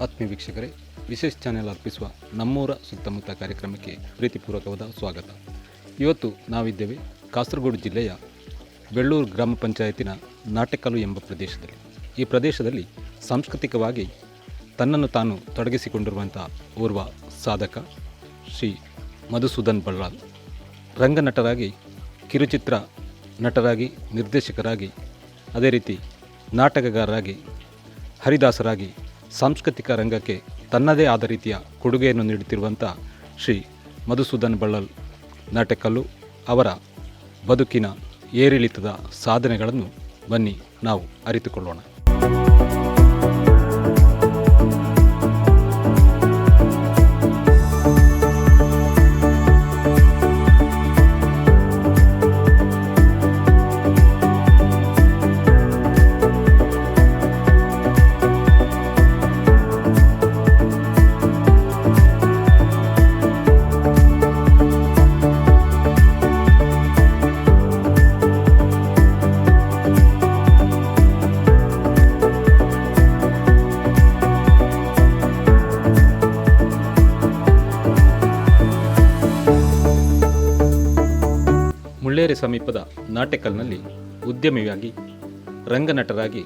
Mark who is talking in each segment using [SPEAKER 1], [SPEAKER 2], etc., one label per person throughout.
[SPEAKER 1] ಆತ್ಮೀಯ ವೀಕ್ಷಕರೇ, ವಿಶೇಷ ಚಾನೆಲ್ ಅರ್ಪಿಸುವ ನಮ್ಮೂರ ಸುತ್ತಮುತ್ತ ಕಾರ್ಯಕ್ರಮಕ್ಕೆ ಪ್ರೀತಿಪೂರ್ವಕವಾದ ಸ್ವಾಗತ. ಇವತ್ತು ನಾವಿದ್ದೇವೆ ಕಾಸರಗೋಡು ಜಿಲ್ಲೆಯ ಬೆಳ್ಳೂರು ಗ್ರಾಮ ಪಂಚಾಯತಿನ ನಾಟಕಲು ಎಂಬ ಪ್ರದೇಶದಲ್ಲಿ. ಈ ಪ್ರದೇಶದಲ್ಲಿ ಸಾಂಸ್ಕೃತಿಕವಾಗಿ ತನ್ನನ್ನು ತಾನು ತೊಡಗಿಸಿಕೊಂಡಿರುವಂಥ ಓರ್ವ ಸಾಧಕ ಶ್ರೀ ಮಧುಸೂದನ್ ಬಳ್ಳಾಲ್ ರಂಗನಟರಾಗಿ, ಕಿರುಚಿತ್ರ ನಟರಾಗಿ, ನಿರ್ದೇಶಕರಾಗಿ, ಅದೇ ರೀತಿ ನಾಟಕಗಾರರಾಗಿ, ಹರಿದಾಸರಾಗಿ ಸಾಂಸ್ಕೃತಿಕ ರಂಗಕ್ಕೆ ತನ್ನದೇ ಆದ ರೀತಿಯ ಕೊಡುಗೆಯನ್ನು ನೀಡುತ್ತಿರುವಂಥ ಶ್ರೀ ಮಧುಸೂದನ್ ಬಳ್ಳಲ್ ನಾಟಕಲ್ಲು ಅವರ ಬದುಕಿನ ಏರಿಳಿತದ ಸಾಧನೆಗಳನ್ನು ಬನ್ನಿ ನಾವು ಅರಿತುಕೊಳ್ಳೋಣ. ಮುಳ್ಳೇರಿ ಸಮೀಪದ ನಾಟೆಕಲ್ನಲ್ಲಿ ಉದ್ಯಮಿಯಾಗಿ, ರಂಗನಟರಾಗಿ,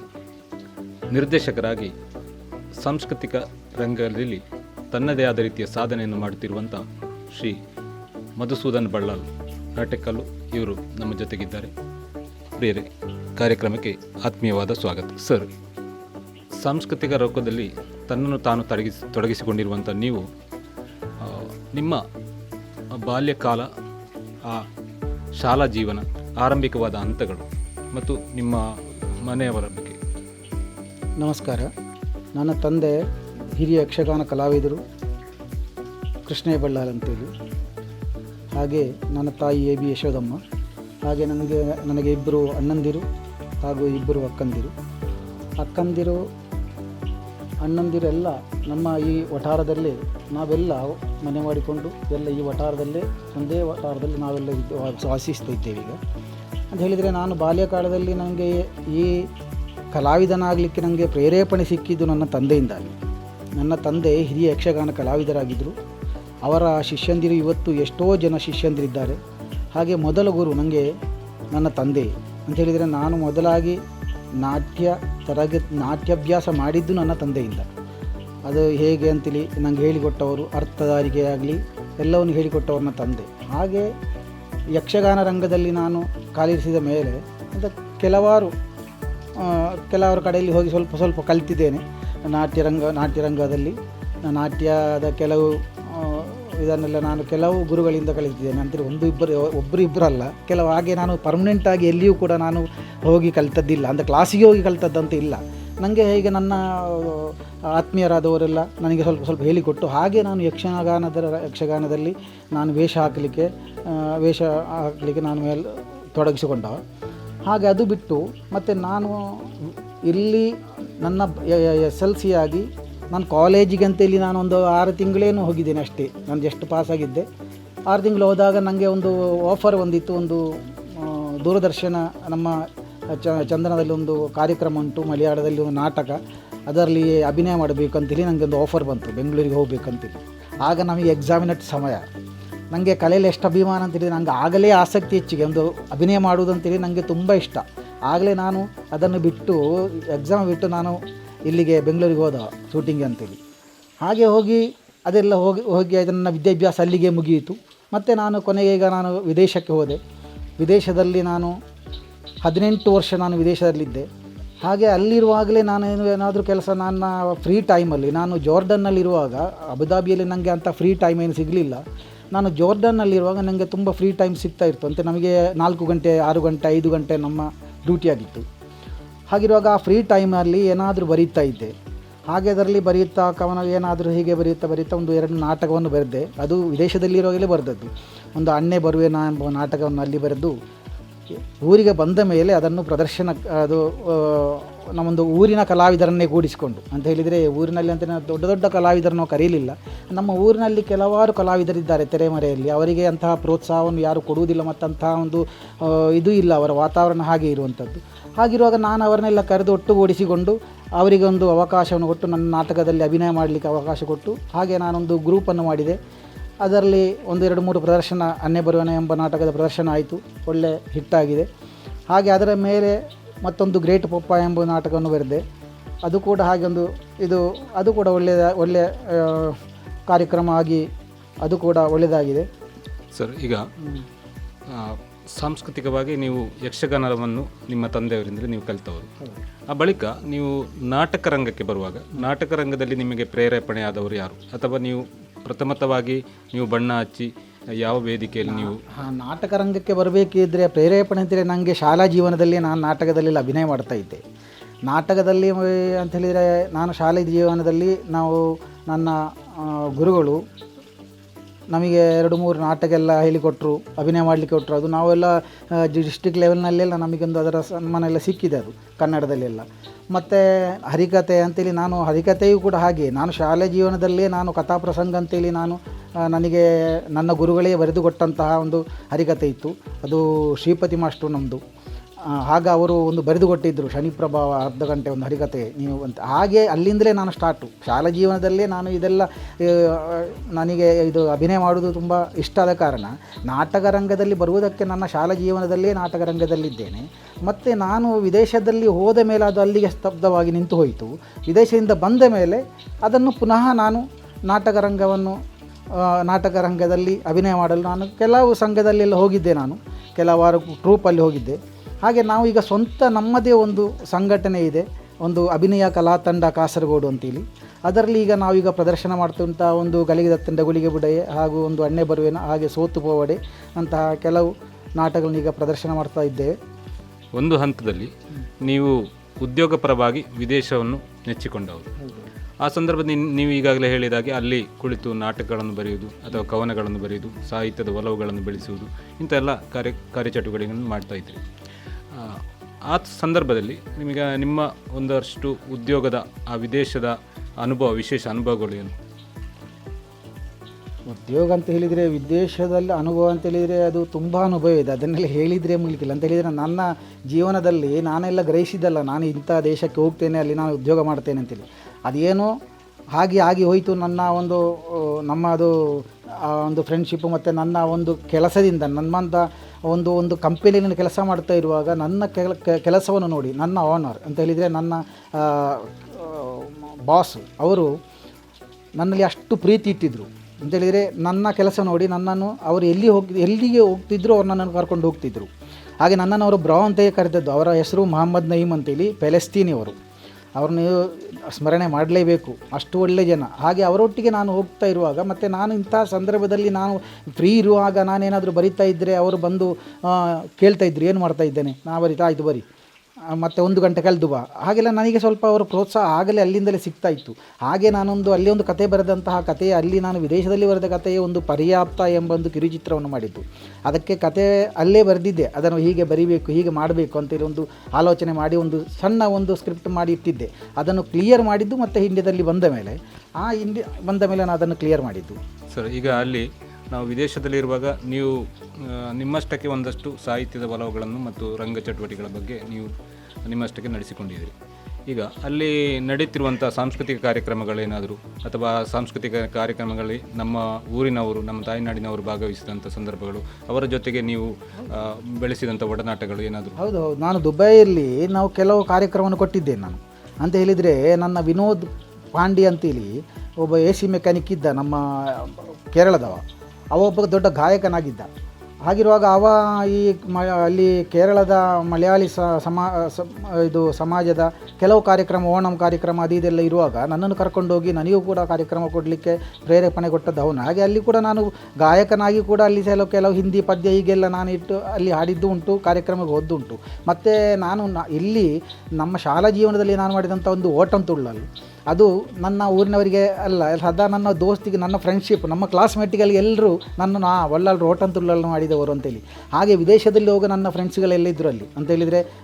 [SPEAKER 1] ನಿರ್ದೇಶಕರಾಗಿ, ಸಾಂಸ್ಕೃತಿಕ ರಂಗದಲ್ಲಿ ತನ್ನದೇ ಆದ ರೀತಿಯ ಸಾಧನೆಯನ್ನು ಮಾಡುತ್ತಿರುವಂಥ ಶ್ರೀ ಮಧುಸೂದನ್ ಬಳ್ಳಾಲ್ ನಾಟೆಕಲ್ಲು ಇವರು ನಮ್ಮ ಜೊತೆಗಿದ್ದಾರೆ. ಪ್ರಿಯರೇ, ಕಾರ್ಯಕ್ರಮಕ್ಕೆ ಆತ್ಮೀಯವಾದ ಸ್ವಾಗತ. ಸರ್, ಸಾಂಸ್ಕೃತಿಕ ರೋಗದಲ್ಲಿ ತನ್ನನ್ನು ತಾನು ತೊಡಗಿಸಿ ತೊಡಗಿಸಿಕೊಂಡಿರುವಂಥ ನೀವು ನಿಮ್ಮ ಬಾಲ್ಯಕಾಲ, ಆ ಶಾಲಾ ಜೀವನ, ಆರಂಭಿಕವಾದ ಹಂತಗಳು ಮತ್ತು ನಿಮ್ಮ ಮನೆಯವರ ಬಗ್ಗೆ.
[SPEAKER 2] ನಮಸ್ಕಾರ. ನನ್ನ ತಂದೆ ಹಿರಿಯ ಯಕ್ಷಗಾನ ಕಲಾವಿದರು ಕೃಷ್ಣೇ ಬಳ್ಳಾಲ್ ಅಂತೇಳಿ. ಹಾಗೆ ನನ್ನ ತಾಯಿ ಎ ಬಿ ಯಶೋದಮ್ಮ. ಹಾಗೆ ನನಗೆ ನನಗೆ ಇಬ್ಬರು ಅಣ್ಣಂದಿರು ಹಾಗೂ ಇಬ್ಬರು ಅಕ್ಕಂದಿರು. ಅಕ್ಕಂದಿರು ಅಣ್ಣಂದಿರು ಎಲ್ಲ ನಮ್ಮ ಈ ವಠಾರದಲ್ಲಿ ನಾವೆಲ್ಲ ಮನೆ ಮಾಡಿಕೊಂಡು ಎಲ್ಲ ಈ ವಠಾರದಲ್ಲೇ, ಒಂದೇ ವಠಾರದಲ್ಲಿ ನಾವೆಲ್ಲ ವಾಸಿಸ್ತಾ ಇದ್ದೇವೆ ಈಗ. ಅಂತ ಹೇಳಿದರೆ ನಾನು ಬಾಲ್ಯಕಾಲದಲ್ಲಿ ನನಗೆ ಈ ಕಲಾವಿದನಾಗಲಿಕ್ಕೆ ನನಗೆ ಪ್ರೇರೇಪಣೆ ಸಿಕ್ಕಿದ್ದು ನನ್ನ ತಂದೆಯಿಂದಾಗಿ. ನನ್ನ ತಂದೆ ಹಿರಿಯ ಯಕ್ಷಗಾನ ಕಲಾವಿದರಾಗಿದ್ದರು. ಅವರ ಶಿಷ್ಯಂದಿರು ಇವತ್ತು ಎಷ್ಟೋ ಜನ ಶಿಷ್ಯಂದಿರಿದ್ದಾರೆ. ಹಾಗೆ ಮೊದಲ ಗುರು ನನಗೆ ನನ್ನ ತಂದೆ. ಅಂತ ಹೇಳಿದರೆ ನಾನು ಮೊದಲಾಗಿ ನಾಟ್ಯ ತರಗತಿ ನಾಟ್ಯಾಭ್ಯಾಸ ಮಾಡಿದ್ದು ನನ್ನ ತಂದೆಯಿಂದ. ಅದು ಹೇಗೆ ಅಂತೇಳಿ ನನಗೆ ಹೇಳಿಕೊಟ್ಟವರು ಅರ್ಥಧಾರಿಕೆ ಆಗಲಿ, ಎಲ್ಲವನ್ನು ಹೇಳಿಕೊಟ್ಟವರು ನನ್ನ ತಂದೆ. ಹಾಗೆ ಯಕ್ಷಗಾನ ರಂಗದಲ್ಲಿ ನಾನು ಕಾಲಿರಿಸಿದ ಮೇಲೆ ಅಂತ ಕೆಲವಾರು ಕೆಲವರು ಕಡೆಯಲ್ಲಿ ಹೋಗಿ ಸ್ವಲ್ಪ ಸ್ವಲ್ಪ ಕಲಿತಿದ್ದೇನೆ. ನಾಟ್ಯರಂಗ ನಾಟ್ಯರಂಗದಲ್ಲಿ ನಾಟ್ಯದ ಕೆಲವು ಇದನ್ನೆಲ್ಲ ನಾನು ಕೆಲವು ಗುರುಗಳಿಂದ ಕಲಿತಿದ್ದೇನೆ. ಅಂದರೆ ಒಂದು ಇಬ್ಬರು ಒಬ್ಬರು ಇಬ್ಬರಲ್ಲ ಕೆಲವು ಹಾಗೆ ನಾನು ಪರ್ಮನೆಂಟಾಗಿ ಎಲ್ಲಿಯೂ ಕೂಡ ನಾನು ಹೋಗಿ ಕಲಿತದ್ದಿಲ್ಲ. ಅಂದರೆ ಕ್ಲಾಸಿಗೆ ಹೋಗಿ ಕಲಿತದ್ದಂತ ಇಲ್ಲ. ನನಗೆ ಹೇಗೆ ನನ್ನ ಆತ್ಮೀಯರಾದವರೆಲ್ಲ ನನಗೆ ಸ್ವಲ್ಪ ಸ್ವಲ್ಪ ಹೇಳಿಕೊಟ್ಟು ಹಾಗೆ ನಾನು ಯಕ್ಷಗಾನದ, ಯಕ್ಷಗಾನದಲ್ಲಿ ನಾನು ವೇಷ ಹಾಕಲಿಕ್ಕೆ ವೇಷ ಹಾಕಲಿಕ್ಕೆ ನಾನು ಮೇಲೆ ತೊಡಗಿಸಿಕೊಂಡ. ಹಾಗೆ ಅದು ಬಿಟ್ಟು ಮತ್ತು ನಾನು ಇಲ್ಲಿ ನನ್ನ ಎಸ್, ಎಲ್, ಸಿ ಆಗಿ ನಾನು ಕಾಲೇಜಿಗೆ ಅಂತೇಳಿ ನಾನು ಒಂದು ಆರು ತಿಂಗಳೇನು ಹೋಗಿದ್ದೇನೆ ಅಷ್ಟೇ. ನಾನು ಜಸ್ಟ್ ಪಾಸಾಗಿದ್ದೆ ಆರು ತಿಂಗಳು ಹೋದಾಗ ನನಗೆ ಒಂದು ಆಫರ್ ಒಂದಿತ್ತು ಒಂದು ದೂರದರ್ಶನ, ನಮ್ಮ ಚಂದನದಲ್ಲಿ ಒಂದು ಕಾರ್ಯಕ್ರಮ ಉಂಟು, ಮಲಯಾಳದಲ್ಲಿ ಒಂದು ನಾಟಕ. ಅದರಲ್ಲಿ ಅಭಿನಯ ಮಾಡಬೇಕಂತೇಳಿ ನನಗೆ ಒಂದು ಆಫರ್ ಬಂತು, ಬೆಂಗಳೂರಿಗೆ ಹೋಗಬೇಕಂತೇಳಿ. ಆಗ ನಮಗೆ ಎಕ್ಸಾಮಿನೇಟ್ ಸಮಯ. ನನಗೆ ಕಲೆಯಲ್ಲಿ ಎಷ್ಟು ಅಭಿಮಾನ ಅಂತೇಳಿ ನನಗೆ ಆಗಲೇ ಆಸಕ್ತಿ ಹೆಚ್ಚಿಗೆ, ಒಂದು ಅಭಿನಯ ಮಾಡುವುದಂತೇಳಿ ನನಗೆ ತುಂಬ ಇಷ್ಟ. ಆಗಲೇ ನಾನು ಅದನ್ನು ಬಿಟ್ಟು ಎಕ್ಸಾಮ್ ಬಿಟ್ಟು ನಾನು ಇಲ್ಲಿಗೆ ಬೆಂಗಳೂರಿಗೆ ಹೋದ ಶೂಟಿಂಗ್ ಅಂತೇಳಿ. ಹಾಗೆ ಹೋಗಿ ಅದೆಲ್ಲ ಹೋಗಿ ಹೋಗಿ ಅದನ್ನು ವಿದ್ಯಾಭ್ಯಾಸ ಅಲ್ಲಿಗೆ ಮುಗಿಯಿತು. ಮತ್ತು ನಾನು ಕೊನೆಗೆ ಈಗ ನಾನು ವಿದೇಶಕ್ಕೆ ಹೋದೆ. ವಿದೇಶದಲ್ಲಿ ನಾನು ಹದಿನೆಂಟು ವರ್ಷ ನಾನು ವಿದೇಶದಲ್ಲಿದ್ದೆ. ಹಾಗೆ ಅಲ್ಲಿರುವಾಗಲೇ ನಾನು ಏನು, ಏನಾದರೂ ಕೆಲಸ ನನ್ನ ಫ್ರೀ ಟೈಮಲ್ಲಿ ನಾನು ಜಾರ್ಡನ್ನಲ್ಲಿರುವಾಗ, ಅಬುದಾಬಿಯಲ್ಲಿ ನನಗೆ ಅಂಥ ಫ್ರೀ ಟೈಮ್ ಏನು ಸಿಗಲಿಲ್ಲ. ನಾನು ಜಾರ್ಡನ್ನಲ್ಲಿರುವಾಗ ನನಗೆ ತುಂಬ ಫ್ರೀ ಟೈಮ್ ಸಿಗ್ತಾ ಇತ್ತು ಅಂತ ನಮಗೆ ನಾಲ್ಕು ಗಂಟೆ, ಆರು ಗಂಟೆ, ಐದು ಗಂಟೆ ನಮ್ಮ ಡ್ಯೂಟಿ ಆಗಿತ್ತು. ಹಾಗಿರುವಾಗ ಆ ಫ್ರೀ ಟೈಮಲ್ಲಿ ಏನಾದರೂ ಬರೀತಾ ಇದ್ದೆ. ಹಾಗೆ ಅದರಲ್ಲಿ ಬರೆಯುತ್ತಾ ಕವನ ಏನಾದರೂ ಹೀಗೆ ಬರೆಯುತ್ತಾ ಬರೆಯುತ್ತಾ ಒಂದು ಎರಡು ನಾಟಕವನ್ನು ಬರೆದೆ. ಅದು ವಿದೇಶದಲ್ಲಿರುವಾಗಲೇ ಬರೆದದ್ದು. ಒಂದು ಅಣ್ಣೆ ಬರುವೆನಾ ಎಂಬ ನಾಟಕವನ್ನು ಅಲ್ಲಿ ಬರೆದು, ಊರಿಗೆ ಬಂದ ಮೇಲೆ ಅದನ್ನು ಪ್ರದರ್ಶನ, ಅದು ನಮ್ಮೊಂದು ಊರಿನ ಕಲಾವಿದರನ್ನೇ ಕೂಡಿಸಿಕೊಂಡು. ಅಂತ ಹೇಳಿದರೆ ಊರಿನಲ್ಲಿ ಅಂತ ದೊಡ್ಡ ದೊಡ್ಡ ಕಲಾವಿದರನ್ನು ನಾವು ಕರೀಲಿಲ್ಲ. ನಮ್ಮ ಊರಿನಲ್ಲಿ ಕೆಲವಾರು ಕಲಾವಿದರಿದ್ದಾರೆ ತೆರೆಮರೆಯಲ್ಲಿ. ಅವರಿಗೆ ಅಂತಹ ಪ್ರೋತ್ಸಾಹವನ್ನು ಯಾರು ಕೊಡುವುದಿಲ್ಲ ಮತ್ತು ಅಂತಹ ಒಂದು ಇದು ಇಲ್ಲ. ಅವರ ವಾತಾವರಣ ಹಾಗೆ ಇರುವಂಥದ್ದು. ಹಾಗಿರುವಾಗ ನಾನು ಅವರನ್ನೆಲ್ಲ ಕರೆದು ಒಟ್ಟುಗೂಡಿಸಿಕೊಂಡು ಅವರಿಗೆ ಒಂದು ಅವಕಾಶವನ್ನು ಕೊಟ್ಟು ನನ್ನ ನಾಟಕದಲ್ಲಿ ಅಭಿನಯ ಮಾಡಲಿಕ್ಕೆ ಅವಕಾಶ ಕೊಟ್ಟು ಹಾಗೆ ನಾನೊಂದು ಗ್ರೂಪನ್ನು ಮಾಡಿದೆ. ಅದರಲ್ಲಿ ಒಂದೆರಡು ಮೂರು ಪ್ರದರ್ಶನ ಅನ್ನೆ ಬರುವನೆ ಎಂಬ ನಾಟಕದ ಪ್ರದರ್ಶನ ಆಯಿತು. ಒಳ್ಳೆ ಹಿಟ್ಟಾಗಿದೆ ಹಾಗೆ ಅದರ ಮೇಲೆ ಮತ್ತೊಂದು ಗ್ರೇಟ್ ಪಪ್ಪ ಎಂಬ ನಾಟಕವನ್ನು ಬರೆದೆ. ಅದು ಕೂಡ ಹಾಗೆ ಒಂದು ಇದು ಅದು ಕೂಡ ಒಳ್ಳೆಯ ಒಳ್ಳೆಯ ಕಾರ್ಯಕ್ರಮ ಆಗಿ ಅದು ಕೂಡ ಒಳ್ಳೆಯದಾಗಿದೆ
[SPEAKER 1] ಸರ್ ಈಗ ಸಾಂಸ್ಕೃತಿಕವಾಗಿ ನೀವು ಯಕ್ಷಗಾನವನ್ನು ನಿಮ್ಮ ತಂದೆಯವರಿಂದಲೇ ನೀವು ಕಲಿತವರು. ಆ ಬಳಿಕ ನೀವು ನಾಟಕ ರಂಗಕ್ಕೆ ಬರುವಾಗ ನಾಟಕ ರಂಗದಲ್ಲಿ ನಿಮಗೆ ಪ್ರೇರೇಪಣೆ ಆದವರು ಯಾರು? ಅಥವಾ ನೀವು ಪ್ರಥಮತವಾಗಿ ನೀವು ಬಣ್ಣ ಹಚ್ಚಿ ಯಾವ ವೇದಿಕೆಯಲ್ಲಿ ನೀವು
[SPEAKER 2] ಆ ನಾಟಕ ರಂಗಕ್ಕೆ ಬರಬೇಕಿದ್ರೆ ಪ್ರೇರೇಪಣೆ ಅಂದರೆ ನನಗೆ ಶಾಲಾ ಜೀವನದಲ್ಲಿ ನಾನು ನಾಟಕದಲ್ಲಿ ಅಭಿನಯ ಮಾಡ್ತಾ ಇದ್ದೆ. ನಾಟಕದಲ್ಲಿ ಅಂತ ಹೇಳಿದರೆ ನಾನು ಶಾಲೆ ಜೀವನದಲ್ಲಿ ನಾವು ನನ್ನ ಗುರುಗಳು ನಮಗೆ ಎರಡು ಮೂರು ನಾಟಕ ಎಲ್ಲ ಹೇಳಿಕೊಟ್ರು, ಅಭಿನಯ ಮಾಡಲಿಕ್ಕೆ ಕೊಟ್ಟರು ಅದು ನಾವೆಲ್ಲ ಡಿಸ್ಟಿಕ್ ಲೆವೆಲ್ನಲ್ಲೆಲ್ಲ ನಮಗೊಂದು ಅದರ ಸನ್ಮಾನ ಎಲ್ಲ ಸಿಕ್ಕಿದೆ ಅದು, ಕನ್ನಡದಲ್ಲೆಲ್ಲ. ಮತ್ತು ಹರಿಕತೆ ಅಂತೇಳಿ ನಾನು, ಹರಿಕತೆಯೂ ಕೂಡ ಹಾಗೆ ನಾನು ಶಾಲೆ ಜೀವನದಲ್ಲೇ ನಾನು ಕಥಾಪ್ರಸಂಗ ಅಂತೇಳಿ ನಾನು ನನಗೆ ನನ್ನ ಗುರುಗಳೇ ಬರೆದುಕೊಟ್ಟಂತಹ ಒಂದು ಹರಿಕತೆ ಇತ್ತು. ಅದು ಶ್ರೀಪತಿ ಮಾಸ್ಟ್ರು ನಮ್ಮದು ಆಗ ಅವರು ಒಂದು ಬರೆದು ಕೊಟ್ಟಿದ್ದರು ಶನಿ ಪ್ರಭಾವ ಅರ್ಧ ಗಂಟೆ ಒಂದು ಹರಿಕತೆ ನೀವು ಅಂತ. ಹಾಗೆ ಅಲ್ಲಿಂದಲೇ ನಾನು ಸ್ಟಾರ್ಟು ಶಾಲಾ ಜೀವನದಲ್ಲೇ ನಾನು ಇದೆಲ್ಲ ನನಗೆ ಇದು ಅಭಿನಯ ಮಾಡೋದು ತುಂಬ ಇಷ್ಟ ಆದ ಕಾರಣ, ನಾಟಕ ರಂಗದಲ್ಲಿ ಬರುವುದಕ್ಕೆ ನನ್ನ ಶಾಲಾ ಜೀವನದಲ್ಲೇ ನಾಟಕ ರಂಗದಲ್ಲಿದ್ದೇನೆ. ಮತ್ತು ನಾನು ವಿದೇಶದಲ್ಲಿ ಹೋದ ಮೇಲೆ ಅದು ಅಲ್ಲಿಗೆ ಸ್ತಬ್ಧವಾಗಿ ನಿಂತು ಹೋಯಿತು. ವಿದೇಶದಿಂದ ಬಂದ ಮೇಲೆ ಅದನ್ನು ಪುನಃ ನಾನು ನಾಟಕ ರಂಗವನ್ನು ನಾಟಕ ರಂಗದಲ್ಲಿ ಅಭಿನಯ ಮಾಡಲು ನಾನು ಕೆಲವು ಸಂಘದಲ್ಲೆಲ್ಲ ಹೋಗಿದ್ದೆ ನಾನು. ಕೆಲವಾರು ಟ್ರೂಪಲ್ಲಿ ಹೋಗಿದ್ದೆ. ಹಾಗೆ ನಾವು ಈಗ ಸ್ವಂತ ನಮ್ಮದೇ ಒಂದು ಸಂಘಟನೆ ಇದೆ, ಒಂದು ಅಭಿನಯ ಕಲಾ ತಂಡ ಕಾಸರಗೋಡು ಅಂತೇಳಿ ಅದರಲ್ಲಿ ಈಗ ನಾವೀಗ ಪ್ರದರ್ಶನ ಮಾಡ್ತಂಥ ಒಂದು ಗಲಿಗೆ ದತ್ತಂಡ ಗುಳಿಗೆ ಬುಡಯೆ ಹಾಗೂ ಒಂದು ಅಣ್ಣೆ ಬರುವೆನ, ಹಾಗೆ ಸೋತು ಪೋವಡೆ ಅಂತಹ ಕೆಲವು ನಾಟಕಗಳನ್ನ ಈಗ ಪ್ರದರ್ಶನ ಮಾಡ್ತಾ ಇದ್ದೇವೆ.
[SPEAKER 1] ಒಂದು ಹಂತದಲ್ಲಿ ನೀವು ಉದ್ಯೋಗಪರವಾಗಿ ವಿದೇಶವನ್ನು ನೆಚ್ಚಿಕೊಂಡವರು. ಆ ಸಂದರ್ಭದಲ್ಲಿ ನೀವು ಈಗಾಗಲೇ ಹೇಳಿದಾಗೆ ಅಲ್ಲಿ ಕುಳಿತು ನಾಟಕಗಳನ್ನು ಬರೆಯುವುದು ಅಥವಾ ಕವನಗಳನ್ನು ಬರೆಯುವುದು, ಸಾಹಿತ್ಯದ ಒಲವುಗಳನ್ನು ಬೆಳೆಸುವುದು ಇಂಥ ಎಲ್ಲ ಕಾರ್ಯ, ಕಾರ್ಯಚಟುವಟಿಕೆಗಳನ್ನು ಮಾಡ್ತಾ ಇದ್ರಿ. ಆ ಸಂದರ್ಭದಲ್ಲಿ ನಿಮಗೆ ನಿಮ್ಮ ಒಂದಷ್ಟು ಉದ್ಯೋಗದ, ಆ ವಿದೇಶದ ಅನುಭವ, ವಿಶೇಷ ಅನುಭವಗಳು ಏನು?
[SPEAKER 2] ಉದ್ಯೋಗ ಅಂತ ಹೇಳಿದರೆ, ವಿದೇಶದಲ್ಲಿ ಅನುಭವ ಅಂತ ಹೇಳಿದರೆ ಅದು ತುಂಬ ಅನುಭವ ಇದೆ. ಅದನ್ನೆಲ್ಲ ಹೇಳಿದರೆ ಮುಗಿಲಿಕ್ಕಿಲ್ಲ. ಅಂತ ಹೇಳಿದರೆ ನನ್ನ ಜೀವನದಲ್ಲಿ ನಾನೆಲ್ಲ ಗ್ರಹಿಸಿದ್ದಲ್ಲ, ನಾನು ಇಂಥ ದೇಶಕ್ಕೆ ಹೋಗ್ತೇನೆ, ಅಲ್ಲಿ ನಾನು ಉದ್ಯೋಗ ಮಾಡ್ತೇನೆ ಅಂತೇಳಿ ಅದೇನೋ ಹಾಗೆ ಆಗಿ ಹೋಯಿತು, ನನ್ನ ಒಂದು, ನಮ್ಮ ಅದು ಆ ಒಂದು ಫ್ರೆಂಡ್ಶಿಪ್ಪು ಮತ್ತು ನನ್ನ ಒಂದು ಕೆಲಸದಿಂದ ನಮ್ಮಂಥ ಒಂದು ಒಂದು ಕಂಪನಿಯಲ್ಲಿ ಕೆಲಸ ಮಾಡ್ತಾ ಇರುವಾಗ ನನ್ನ ಕೆಲ ಕೆಲಸವನ್ನು ನೋಡಿ, ನನ್ನ ಓನರ್ ಅಂತ ಹೇಳಿದರೆ ನನ್ನ ಬಾಸ್ ಅವರು ನನ್ನಲ್ಲಿ ಅಷ್ಟು ಪ್ರೀತಿ ಇಟ್ಟಿದ್ದರು ಅಂತೇಳಿದರೆ ನನ್ನ ಕೆಲಸ ನೋಡಿ ನನ್ನನ್ನು ಅವರು ಎಲ್ಲಿ ಹೋಗಿ, ಎಲ್ಲಿಗೆ ಹೋಗ್ತಿದ್ರು ಅವ್ರು ನನ್ನನ್ನು ಕರ್ಕೊಂಡು ಹೋಗ್ತಿದ್ರು. ಹಾಗೆ ನನ್ನನ್ನು ಅವರು ಬ್ರಾ ಕರೆದದ್ದು ಅವರ ಹೆಸರು ಮೊಹಮ್ಮದ್ ನಯೀಮ್ ಅಂತೇಳಿ ಪ್ಯಾಲೆಸ್ತೀನಿ ಅವರು ಅವ್ರನ್ನ ಸ್ಮರಣೆ ಮಾಡಲೇಬೇಕು. ಅಷ್ಟು ಒಳ್ಳೆ ಜನ. ಹಾಗೆ ಅವರೊಟ್ಟಿಗೆ ನಾನು ಹೋಗ್ತಾ ಇರುವಾಗ ಮತ್ತು ನಾನು ಇಂಥ ಸಂದರ್ಭದಲ್ಲಿ ನಾನು ಫ್ರೀ ಇರುವಾಗ ನಾನೇನಾದರೂ ಬರಿತಾ ಇದ್ದರೆ ಅವರು ಬಂದು ಕೇಳ್ತಾ ಇದ್ರು, ಏನು ಮಾಡ್ತಾ ಇದ್ದೇನೆ? ನಾ ಬರಿತಾ, ಆಯ್ತು ಬರಿ. ಮತ್ತೆ ಒಂದು ಗಂಟೆ ಕಳೆದು ಹಾಗೆಲ್ಲ ನನಗೆ ಸ್ವಲ್ಪ ಅವರು ಪ್ರೋತ್ಸಾಹ ಆಗಲೇ ಅಲ್ಲಿಂದಲೇ ಸಿಗ್ತಾ ಇತ್ತು. ಹಾಗೆ ನಾನೊಂದು ಅಲ್ಲಿ ಒಂದು ಕತೆ ಬರೆದಂತಹ ಕತೆ, ಅಲ್ಲಿ ನಾನು ವಿದೇಶದಲ್ಲಿ ಬರೆದ ಕಥೆಯೇ ಒಂದು ಪರ್ಯಾಪ್ತ ಎಂಬ ಒಂದು ಕಿರುಚಿತ್ರವನ್ನು ಮಾಡಿದ್ದು. ಅದಕ್ಕೆ ಕತೆ ಅಲ್ಲೇ ಬರೆದಿದ್ದೆ. ಅದನ್ನು ಹೀಗೆ ಬರಿಬೇಕು, ಹೀಗೆ ಮಾಡಬೇಕು ಅಂತೇಳಿ ಒಂದು ಆಲೋಚನೆ ಮಾಡಿ, ಒಂದು ಸಣ್ಣ ಒಂದು ಸ್ಕ್ರಿಪ್ಟ್ ಮಾಡಿ ಇಟ್ಟಿದ್ದೆ. ಅದನ್ನು ಕ್ಲಿಯರ್ ಮಾಡಿದ್ದು ಮತ್ತು ಇಂಡಿಯಾದಲ್ಲಿ ಬಂದ ಮೇಲೆ. ಆ ಹಿಂದೆ ಬಂದ ಮೇಲೆ ನಾನು ಅದನ್ನು ಕ್ಲಿಯರ್ ಮಾಡಿದ್ದು.
[SPEAKER 1] ಸರ್, ಈಗ ಅಲ್ಲಿ ನಾವು ವಿದೇಶದಲ್ಲಿರುವಾಗ ನೀವು ನಿಮ್ಮಷ್ಟಕ್ಕೆ ಒಂದಷ್ಟು ಸಾಹಿತ್ಯದ ಒಲವುಗಳನ್ನು ಮತ್ತು ರಂಗ ಚಟುವಟಿಕೆಗಳ ಬಗ್ಗೆ ನೀವು ನಿಮ್ಮಷ್ಟಕ್ಕೆ ನಡೆಸಿಕೊಂಡಿದ್ದೀರಿ. ಈಗ ಅಲ್ಲಿ ನಡೀತಿರುವಂಥ ಸಾಂಸ್ಕೃತಿಕ ಕಾರ್ಯಕ್ರಮಗಳೇನಾದರೂ ಅಥವಾ ಸಾಂಸ್ಕೃತಿಕ ಕಾರ್ಯಕ್ರಮಗಳಲ್ಲಿ ನಮ್ಮ ಊರಿನವರು, ನಮ್ಮ ತಾಯಿನಾಡಿನವರು ಭಾಗವಹಿಸಿದಂಥ ಸಂದರ್ಭಗಳು, ಅವರ ಜೊತೆಗೆ ನೀವು ಬೆಳೆಸಿದಂಥ ಒಡನಾಟಗಳು ಏನಾದರೂ?
[SPEAKER 2] ಹೌದು ಹೌದು. ನಾನು ದುಬೈಯಲ್ಲಿ ನಾವು ಕೆಲವು ಕಾರ್ಯಕ್ರಮವನ್ನು ಕೊಟ್ಟಿದ್ದೇನೆ ನಾನು. ಅಂತ ಹೇಳಿದರೆ ನನ್ನ ವಿನೋದ್ ಪಾಂಡಿ ಅಂತೇಳಿ ಒಬ್ಬ ಎ ಸಿ ಮೆಕ್ಯಾನಿಕ್ ಇದ್ದ ನಮ್ಮ ಕೇರಳದವ. ಅವ ಒಬ್ಬ ದೊಡ್ಡ ಗಾಯಕನಾಗಿದ್ದ. ಹಾಗಿರುವಾಗ ಅವ ಈ ಮ ಅಲ್ಲಿ ಕೇರಳದ ಮಲಯಾಳಿ ಸಮಾ ಇದು ಸಮಾಜದ ಕೆಲವು ಕಾರ್ಯಕ್ರಮ, ಓಣಂ ಕಾರ್ಯಕ್ರಮ, ಅದು ಇದೆಲ್ಲ ಇರುವಾಗ ನನ್ನನ್ನು ಕರ್ಕೊಂಡೋಗಿ ನನಗೂ ಕೂಡ ಕಾರ್ಯಕ್ರಮ ಕೊಡಲಿಕ್ಕೆ ಪ್ರೇರೇಪಣೆ ಕೊಟ್ಟದ್ದು ಅವನು. ಹಾಗೆ ಅಲ್ಲಿ ಕೂಡ ನಾನು ಗಾಯಕನಾಗಿ ಕೂಡ ಅಲ್ಲಿ ಕೆಲವು ಕೆಲವು ಹಿಂದಿ ಪದ್ಯ ಹೀಗೆಲ್ಲ ನಾನು ಇಟ್ಟು ಅಲ್ಲಿ ಹಾಡಿದ್ದು ಉಂಟು, ಕಾರ್ಯಕ್ರಮಕ್ಕೆ ಓದ್ದುಂಟು ಮತ್ತು ನಾನು ನ- ಇಲ್ಲಿ ನಮ್ಮ ಶಾಲಾ ಜೀವನದಲ್ಲಿ ನಾನು ಮಾಡಿದಂಥ ಒಂದು ಓಟಂ ತುಳ್ಳಲು, ಅದು ನನ್ನ ಊರಿನವರಿಗೆ ಅಲ್ಲ, ಸದಾ ನನ್ನ ದೋಸ್ತಿಗೆ, ನನ್ನ ಫ್ರೆಂಡ್ಶಿಪ್ ನಮ್ಮ ಕ್ಲಾಸ್ಮೇಟ್ಗಳಿಗೆ ಎಲ್ಲರೂ ನನ್ನ ಆ ಒಳ್ಳಲ್ರು ಓಟಂ ತುಳ್ಳಲು ಮಾಡಿ ಮಾಡಿದವರು ಅಂತೇಳಿ. ಹಾಗೆ ವಿದೇಶದಲ್ಲಿ ಹೋಗೋ ನನ್ನ ಫ್ರೆಂಡ್ಸ್ಗಳೆಲ್ಲ ಇದ್ದರು ಅಲ್ಲಿ. ಅಂತ ಹೇಳಿದರೆ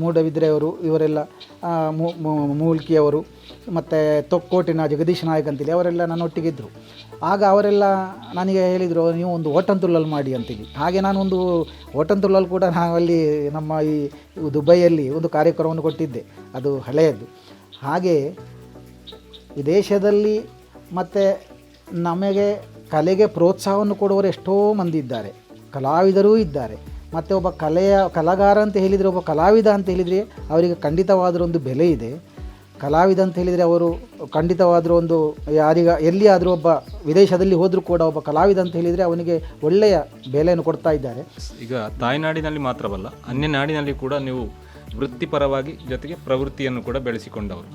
[SPEAKER 2] ಮೂಡಬಿದ್ರೆಯವರು ಇವರೆಲ್ಲ ಆ, ಮೂ- ಮೂ- ಮೂಲ್ಕಿಯವರು ಮತ್ತು ತೊಕ್ಕೋಟಿನ ಜಗದೀಶ್ ನಾಯಕ್ ಅಂತೇಳಿ ಅವರೆಲ್ಲ ನನ್ನೊಟ್ಟಿಗೆ ಇದ್ದರು ಆಗ ಅವರೆಲ್ಲ ನನಗೆ ಹೇಳಿದರು ನೀವು ಒಂದು ಓಟಂತುಳ್ಳಲ್ಲಿ ಮಾಡಿ ಅಂತೇಳಿ. ಹಾಗೆ ನಾನು ಒಂದು ಓಟಂತುಳ್ಳಲ್ಲಿ ಕೂಡ ನಾವು ಅಲ್ಲಿ ನಮ್ಮ ಈ ದುಬೈಯಲ್ಲಿ ಒಂದು ಕಾರ್ಯಕ್ರಮವನ್ನು ಕೊಟ್ಟಿದ್ದೆ. ಅದು ಹಳೆಯದು. ಹಾಗೆ ವಿದೇಶದಲ್ಲಿ ಮತ್ತು ನಮಗೆ ಕಲೆಗೆ ಪ್ರೋತ್ಸಾಹವನ್ನು ಕೊಡುವವರು ಎಷ್ಟೋ ಮಂದಿ ಇದ್ದಾರೆ. ಕಲಾವಿದರೂ ಇದ್ದಾರೆ. ಮತ್ತು ಒಬ್ಬ ಕಲೆಯ ಕಲಾಗಾರ ಅಂತ ಹೇಳಿದರೆ ಒಬ್ಬ ಕಲಾವಿದ ಅಂತ ಹೇಳಿದರೆ ಅವರಿಗೆ ಖಂಡಿತವಾದರೂ ಒಂದು ಬೆಲೆ ಇದೆ. ಕಲಾವಿದ ಅಂತ ಹೇಳಿದರೆ ಅವರು ಖಂಡಿತವಾದರೂ ಒಂದು ಯಾರಿಗ ಎಲ್ಲಿಯಾದರೂ ಒಬ್ಬ ವಿದೇಶದಲ್ಲಿ ಹೋದರೂ ಕೂಡ ಒಬ್ಬ ಕಲಾವಿದ ಅಂತ ಹೇಳಿದರೆ ಅವನಿಗೆ ಒಳ್ಳೆಯ ಬೆಲೆಯನ್ನು ಕೊಡ್ತಾ ಇದ್ದಾರೆ.
[SPEAKER 1] ಈಗ ತಾಯ್ನಾಡಿನಲ್ಲಿ ಮಾತ್ರವಲ್ಲ ಅನ್ಯ ನಾಡಿನಲ್ಲಿ ಕೂಡ ನೀವು ವೃತ್ತಿಪರವಾಗಿ ಜೊತೆಗೆ ಪ್ರವೃತ್ತಿಯನ್ನು ಕೂಡ ಬೆಳೆಸಿಕೊಂಡವರು.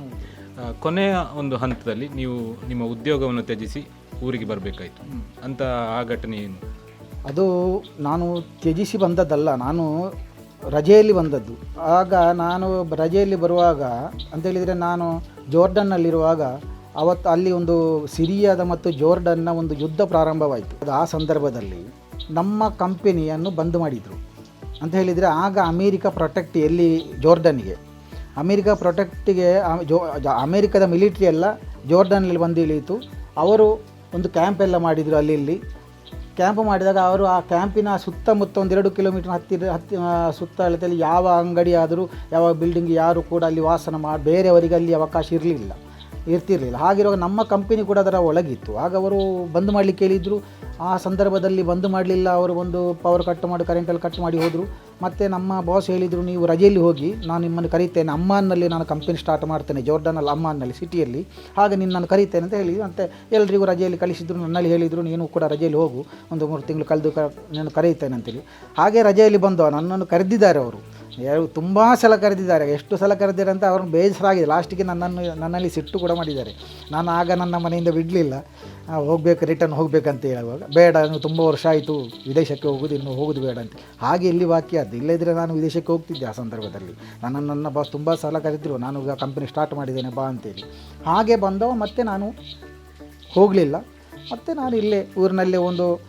[SPEAKER 1] ಕೊನೆಯ ಒಂದು ಹಂತದಲ್ಲಿ ನೀವು ನಿಮ್ಮ ಉದ್ಯೋಗವನ್ನು ತ್ಯಜಿಸಿ ಊರಿಗೆ ಬರಬೇಕಾಯ್ತು. ಅಂತ ಆ ಘಟನೆ ಏನು?
[SPEAKER 2] ಅದು ನಾನು ತ್ಯಜಿಸಿ ಬಂದದ್ದಲ್ಲ, ನಾನು ರಜೆಯಲ್ಲಿ ಬಂದದ್ದು. ಆಗ ನಾನು ರಜೆಯಲ್ಲಿ ಬರುವಾಗ ಅಂತೇಳಿದರೆ ನಾನು ಜೋರ್ಡನ್ನಲ್ಲಿರುವಾಗ ಅವತ್ತು ಅಲ್ಲಿ ಒಂದು ಸಿರಿಯಾದ ಮತ್ತು ಜೋರ್ಡನ್ನ ಒಂದು ಯುದ್ಧ ಪ್ರಾರಂಭವಾಯಿತು. ಅದು ಆ ಸಂದರ್ಭದಲ್ಲಿ ನಮ್ಮ ಕಂಪನಿಯನ್ನು ಬಂದ್ ಮಾಡಿದರು. ಅಂತ ಹೇಳಿದರೆ ಆಗ ಅಮೇರಿಕ ಪ್ರೊಟೆಕ್ಟ್ ಎಲ್ಲಿ ಜೋರ್ಡನ್ಗೆ. ಅಮೇರಿಕ ಪ್ರೊಟೆಕ್ಟಿಗೆ ಜ- ಅಮೇರಿಕದ ಮಿಲಿಟ್ರಿ ಎಲ್ಲ ಜೋರ್ಡನ್ನಲ್ಲಿ ಬಂದು ಇಳಿಯಿತು. ಅವರು ಒಂದು ಕ್ಯಾಂಪ್ ಎಲ್ಲ ಮಾಡಿದರು ಅಲ್ಲಿ ಇಲ್ಲಿ. ಕ್ಯಾಂಪ್ ಮಾಡಿದಾಗ ಅವರು ಆ ಕ್ಯಾಂಪಿನ ಸುತ್ತಮುತ್ತ ಒಂದೆರಡು ಕಿಲೋಮೀಟರ್ ಹತ್ತಿರ ಹತ್ತಿ ಸುತ್ತ ಅಳತೆಯಲ್ಲಿ ಯಾವ ಅಂಗಡಿ ಆದರೂ, ಯಾವ ಬಿಲ್ಡಿಂಗ್ ಯಾರು ಕೂಡ ಅಲ್ಲಿ ವಾಸನ ಮಾಡಿ ಬೇರೆಯವರಿಗೆ ಅಲ್ಲಿ ಅವಕಾಶ ಇರಲಿಲ್ಲ. ಇರ್ತಿರಲಿಲ್ಲ. ಹಾಗಿರುವಾಗ ನಮ್ಮ ಕಂಪನಿ ಕೂಡ ಅದರ ಒಳಗಿತ್ತು. ಆಗ ಅವರು ಬಂದ್ ಮಾಡಲಿಕ್ಕೆ ಹೇಳಿದ್ರು ಆ ಸಂದರ್ಭದಲ್ಲಿ ಬಂದ್ ಮಾಡಲಿಲ್ಲ. ಅವರು ಒಂದು ಪವರ್ ಕಟ್ ಮಾಡಿ ಕರೆಂಟಲ್ಲಿ ಕಟ್ ಮಾಡಿ ಹೋದರು. ಮತ್ತು ನಮ್ಮ ಬಾಸ್ ಹೇಳಿದರು, ನೀವು ರಜೆಯಲ್ಲಿ ಹೋಗಿ, ನಾನು ನಿಮ್ಮನ್ನು ಕರೀತೇನೆ. ಅಮ್ಮಾನಲ್ಲಿ ನಾನು ಕಂಪನಿ ಸ್ಟಾರ್ಟ್ ಮಾಡ್ತೇನೆ. ಜೋರ್ಡನಲ್ಲಿ ಅಮ್ಮನಲ್ಲಿ, ಸಿಟಿಯಲ್ಲಿ. ಹಾಗೆ ನಿನ್ನನ್ನು ಕರೀತೇನೆ ಅಂತ ಹೇಳಿ ಅಂತ ಎಲ್ರಿಗೂ ರಜೆಯಲ್ಲಿ ಕಳಿಸಿದ್ರು. ನನ್ನಲ್ಲಿ ಹೇಳಿದರು, ನೀನು ಕೂಡ ರಜೆಯಲ್ಲಿ ಹೋಗು. ಒಂದು ಮೂರು ತಿಂಗಳು ಕಳೆದು ಕ ನಾನು ಕರೀತೇನೆ ಅಂತೇಳಿ ಹಾಗೆ ರಜೆಯಲ್ಲಿ ಬಂದು ನನ್ನನ್ನು ಕರೆದಿದ್ದಾರೆ ಅವರು. ಯಾರು ತುಂಬ ಸಲ ಕರೆದಿದ್ದಾರೆ. ಎಷ್ಟು ಸಲ ಕರೆದಿದ್ದಾರೆ ಅಂತ ಅವ್ರನ್ನ ಬೇಸರಾಗಿದೆ. ಲಾಸ್ಟಿಗೆ ನನ್ನನ್ನು, ನನ್ನಲ್ಲಿ ಸಿಟ್ಟು ಕೂಡ ಮಾಡಿದ್ದಾರೆ. ನಾನು ಆಗ ನನ್ನ ಮನೆಯಿಂದ ಬಿಡಲಿಲ್ಲ. ಹೋಗಬೇಕು ರಿಟರ್ನ್ ಹೋಗಬೇಕಂತ ಹೇಳುವಾಗ, ಬೇಡ ನೀವು ತುಂಬ ವರ್ಷ ಆಯಿತು, ವಿದೇಶಕ್ಕೆ ಹೋಗೋದು, ಇನ್ನು ಹೋಗೋದು ಬೇಡ ಅಂತ. ಹಾಗೆ ಇಲ್ಲಿ ವಾಕ್ಯ, ಅದು ಇಲ್ಲದಿದ್ದರೆ ನಾನು ವಿದೇಶಕ್ಕೆ ಹೋಗ್ತಿದ್ದೆ ಆ ಸಂದರ್ಭದಲ್ಲಿ. ನನ್ನನ್ನು, ನನ್ನ ಬಾಸ್ ತುಂಬ ಸಲ ಕರೆದಿದ್ರು, ನಾನು ಈಗ ಕಂಪನಿ ಸ್ಟಾರ್ಟ್ ಮಾಡಿದ್ದೇನೆ, ಬಾ ಅಂತೇಳಿ ಹಾಗೆ ಬಂದವ, ಮತ್ತೆ ನಾನು ಹೋಗಲಿಲ್ಲ. ಮತ್ತು ನಾನು ಇಲ್ಲೇ ಊರಿನಲ್ಲೇ ಒಂದು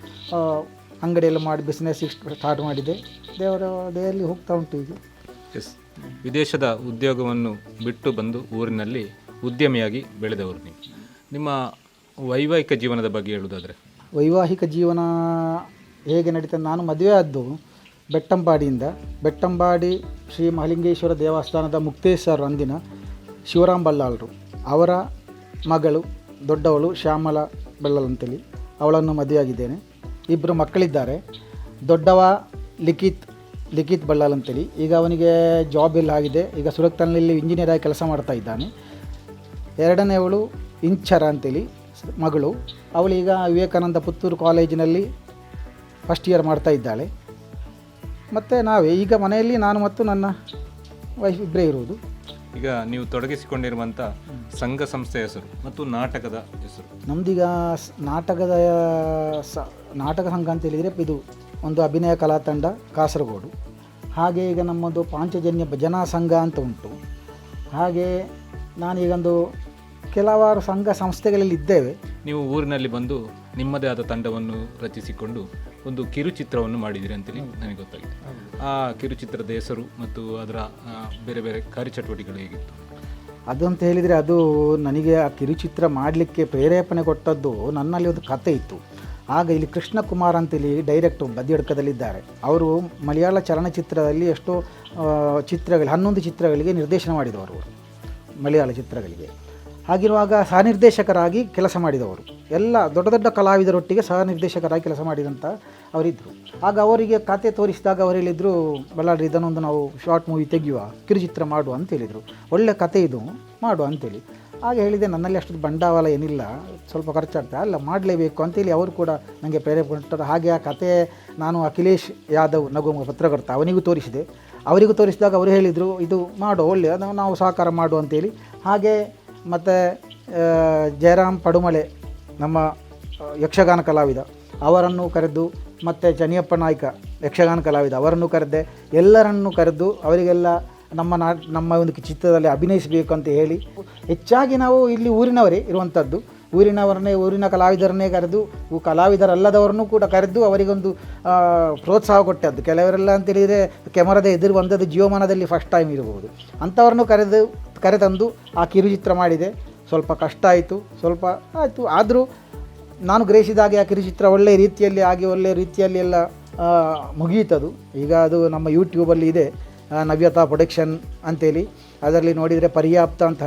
[SPEAKER 2] ಅಂಗಡಿಯಲ್ಲಿ ಮಾಡಿ ಬಿಸ್ನೆಸ್ ಸ್ಟಾರ್ಟ್ ಮಾಡಿದೆ. ದೇವರ ದೇಹಲ್ಲಿ ಹೋಗ್ತಾ ಉಂಟು ಈಗ.
[SPEAKER 1] ಎಸ್ ವಿದೇಶದ ಉದ್ಯೋಗವನ್ನು ಬಿಟ್ಟು ಬಂದು ಊರಿನಲ್ಲಿ ಉದ್ಯಮಿಯಾಗಿ ಬೆಳೆದವರು ನೀವು. ನಿಮ್ಮ ವೈವಾಹಿಕ ಜೀವನದ ಬಗ್ಗೆ ಹೇಳುವುದಾದರೆ?
[SPEAKER 2] ವೈವಾಹಿಕ ಜೀವನ ಹೇಗೆ ನಡೀತದೆ? ನಾನು ಮದುವೆ ಆದ್ದು ಬೆಟ್ಟಂಬಾಡಿಯಿಂದ. ಬೆಟ್ಟಂಬಾಡಿ ಶ್ರೀ ಮಹಲಿಂಗೇಶ್ವರ ದೇವಸ್ಥಾನದ ಮುಕ್ತೇಶ್ವರ ಅಂದಿನ ಶಿವರಾಮ್ ಬಲ್ಲಾಳರು. ಅವರ ಮಗಳು ದೊಡ್ಡವಳು ಶ್ಯಾಮಲ ಬಲ್ಲಾಳ್ ಅಂತೇಳಿ. ಅವಳನ್ನು ಮದುವೆಯಾಗಿದ್ದೇನೆ. ಇಬ್ಬರು ಮಕ್ಕಳಿದ್ದಾರೆ. ದೊಡ್ಡವ ಲಿಖಿತ್ ಲಿಖಿತ್ ಬಳ್ಳಾಲ್ ಅಂತೇಳಿ. ಈಗ ಅವನಿಗೆ ಜಾಬ್ ಎಲ್ಲ ಆಗಿದೆ. ಈಗ ಸುರಕ್ತನಲ್ಲಿ ಇಂಜಿನಿಯರ್ ಆಗಿ ಕೆಲಸ ಮಾಡ್ತಾ ಇದ್ದಾನೆ. ಎರಡನೇವಳು ಇಂಚರ ಅಂತೇಳಿ ಮಗಳು. ಮಗಳು ಅವಳೀಗ ವಿವೇಕಾನಂದ ಪುತ್ತೂರು ಕಾಲೇಜಿನಲ್ಲಿ ಫಸ್ಟ್ ಇಯರ್ ಮಾಡ್ತಾ ಇದ್ದಾಳೆ. ಮತ್ತು ನಾವೇ ಈಗ ಮನೆಯಲ್ಲಿ ನಾನು ಮತ್ತು ನನ್ನ ವೈಫ್ ಇಬ್ಬರೇ ಇರುವುದು.
[SPEAKER 1] ಈಗ ನೀವು ತೊಡಗಿಸಿಕೊಂಡಿರುವಂಥ ಸಂಘ ಸಂಸ್ಥೆಯ ಹೆಸರು ಮತ್ತು ನಾಟಕದ ಹೆಸರು.
[SPEAKER 2] ನಮ್ದೀಗ ನಾಟಕದ ಸ ನಾಟಕ ಸಂಘ ಅಂತ ಹೇಳಿದರೆ ಇದು ಒಂದು ಅಭಿನಯ ಕಲಾ ತಂಡ ಕಾಸರಗೋಡು. ಹಾಗೆ ಈಗ ನಮ್ಮದು ಪಾಂಚಜನ್ಯ ಭಜನಾ ಸಂಘ ಅಂತ ಉಂಟು. ಹಾಗೆ ನಾನೀಗೊಂದು ಕೆಲವಾರು ಸಂಘ ಸಂಸ್ಥೆಗಳಲ್ಲಿ ಇದ್ದೇವೆ.
[SPEAKER 1] ನೀವು ಊರಿನಲ್ಲಿ ಬಂದು ನಿಮ್ಮದೇ ಆದ ತಂಡವನ್ನು ರಚಿಸಿಕೊಂಡು ಒಂದು ಕಿರುಚಿತ್ರವನ್ನು ಮಾಡಿದಿರಿ ಅಂತೇಳಿ ನನಗೆ ಗೊತ್ತಾಗಿದೆ ಆ ಕಿರುಚಿತ್ರದ ಹೆಸರು ಮತ್ತು ಅದರ ಬೇರೆ ಬೇರೆ ಕಾರ್ಯಚಟುವಟಿಕೆಗಳು ಹೇಗಿತ್ತು?
[SPEAKER 2] ಅದು ಅಂತ ಹೇಳಿದರೆ ಅದು ನನಗೆ ಆ ಕಿರುಚಿತ್ರ ಮಾಡಲಿಕ್ಕೆ ಪ್ರೇರೇಪಣೆ ಕೊಟ್ಟದ್ದು ನನ್ನಲ್ಲಿ ಒಂದು ಕತೆ ಇತ್ತು. ಆಗ ಇಲ್ಲಿ ಕೃಷ್ಣ ಕುಮಾರ್ ಅಂತೇಳಿ ಡೈರೆಕ್ಟರ್ ಬದಿಯಡ್ಕದಲ್ಲಿದ್ದಾರೆ. ಅವರು ಮಲಯಾಳ ಚಲನಚಿತ್ರದಲ್ಲಿ ಎಷ್ಟೋ ಚಿತ್ರಗಳು, ಹನ್ನೊಂದು ಚಿತ್ರಗಳಿಗೆ ನಿರ್ದೇಶನ ಮಾಡಿದವರು. ಮಲಯಾಳ ಚಿತ್ರಗಳಿಗೆ. ಹಾಗಿರುವಾಗ ಸಹನಿರ್ದೇಶಕರಾಗಿ ಕೆಲಸ ಮಾಡಿದವರು. ಎಲ್ಲ ದೊಡ್ಡ ದೊಡ್ಡ ಕಲಾವಿದರೊಟ್ಟಿಗೆ ಸಹ ನಿರ್ದೇಶಕರಾಗಿ ಕೆಲಸ ಮಾಡಿದಂಥ ಅವರಿದ್ದರು ಆಗ ಅವರಿಗೆ ಖಾತೆ ತೋರಿಸಿದಾಗ ಅವರು ಹೇಳಿದರು, ಬಳ್ಳಾರಿ ಇದನ್ನೊಂದು ನಾವು ಶಾರ್ಟ್ ಮೂವಿ ತೆಗೆಯುವ ಕಿರುಚಿತ್ರ ಮಾಡುವ ಅಂತ ಹೇಳಿದರು. ಒಳ್ಳೆ ಕತೆ ಇದು. ಮಾಡುವ ಅಂತೇಳಿ. ಹಾಗೆ ಹೇಳಿದೆ, ನನ್ನಲ್ಲಿ ಅಷ್ಟು ಬಂಡವಾಳ ಏನಿಲ್ಲ, ಸ್ವಲ್ಪ ಖರ್ಚಾಗ್ತದೆ ಅಲ್ಲ ಮಾಡಲೇಬೇಕು ಅಂತೇಳಿ ಅವರು ಕೂಡ ನನಗೆ ಪ್ರೇರೇಪಣೆ ಹಾಗೆ ಆ ಕತೆ ನಾನು ಅಖಿಲೇಶ್ ಯಾದವ್ ನಗುಮ ಪತ್ರಕರ್ತ ಅವನಿಗೂ ತೋರಿಸಿದೆ. ಅವರಿಗೂ ತೋರಿಸಿದಾಗ ಅವರು ಹೇಳಿದರು, ಇದು ಮಾಡು, ಒಳ್ಳೆ ಅದನ್ನು ನಾವು ಸಹಕಾರ ಮಾಡು ಅಂತೇಳಿ. ಹಾಗೆ ಮತ್ತು ಜಯರಾಮ್ ಪಡುಮಳೆ, ನಮ್ಮ ಯಕ್ಷಗಾನ ಕಲಾವಿದ, ಅವರನ್ನು ಕರೆದು ಮತ್ತು ಚನಿಯಪ್ಪ ನಾಯ್ಕ, ಯಕ್ಷಗಾನ ಕಲಾವಿದ ಅವರನ್ನು ಕರೆದೆ, ಎಲ್ಲರನ್ನು ಕರೆದು ಅವರಿಗೆಲ್ಲ ನಮ್ಮ ನಾ, ನಮ್ಮ ಒಂದು ಚಿತ್ರದಲ್ಲಿ ಅಭಿನಯಿಸಬೇಕು ಅಂತ ಹೇಳಿ ಹೆಚ್ಚಾಗಿ ನಾವು ಇಲ್ಲಿ ಊರಿನವರೇ ಇರುವಂಥದ್ದು. ಊರಿನವರನ್ನೇ, ಊರಿನ ಕಲಾವಿದರನ್ನೇ ಕರೆದು ಕಲಾವಿದರಲ್ಲದವರನ್ನೂ ಕೂಡ ಕರೆದು ಅವರಿಗೊಂದು ಪ್ರೋತ್ಸಾಹ ಕೊಟ್ಟದ್ದು. ಕೆಲವರೆಲ್ಲ ಅಂತೇಳಿದರೆ ಕೆಮರದ ಎದುರು ಬಂದದ್ದು ಜೀವಮಾನದಲ್ಲಿ ಫಸ್ಟ್ ಟೈಮ್ ಇರಬಹುದು. ಅಂಥವ್ರನ್ನು ಕರೆದು, ಕರೆತಂದು ಆ ಕಿರುಚಿತ್ರ ಮಾಡಿದೆ. ಸ್ವಲ್ಪ ಕಷ್ಟ ಆಯಿತು, ಸ್ವಲ್ಪ ಆಯಿತು. ಆದರೂ ನಾನು ಗ್ರಹಿಸಿದಾಗೆ ಆ ಕಿರುಚಿತ್ರ ಒಳ್ಳೆಯ ರೀತಿಯಲ್ಲಿ ಆಗಿ ಒಳ್ಳೆಯ ರೀತಿಯಲ್ಲಿ ಎಲ್ಲ ಮುಗಿಯುತ್ತದು ಈಗ ಅದು ನಮ್ಮ ಯೂಟ್ಯೂಬಲ್ಲಿ ಇದೆ. ನವ್ಯತಾ ಪ್ರೊಡಕ್ಷನ್ ಅಂತೇಳಿ ಅದರಲ್ಲಿ ನೋಡಿದರೆ ಪರ್ಯಾಪ್ತ ಅಂತ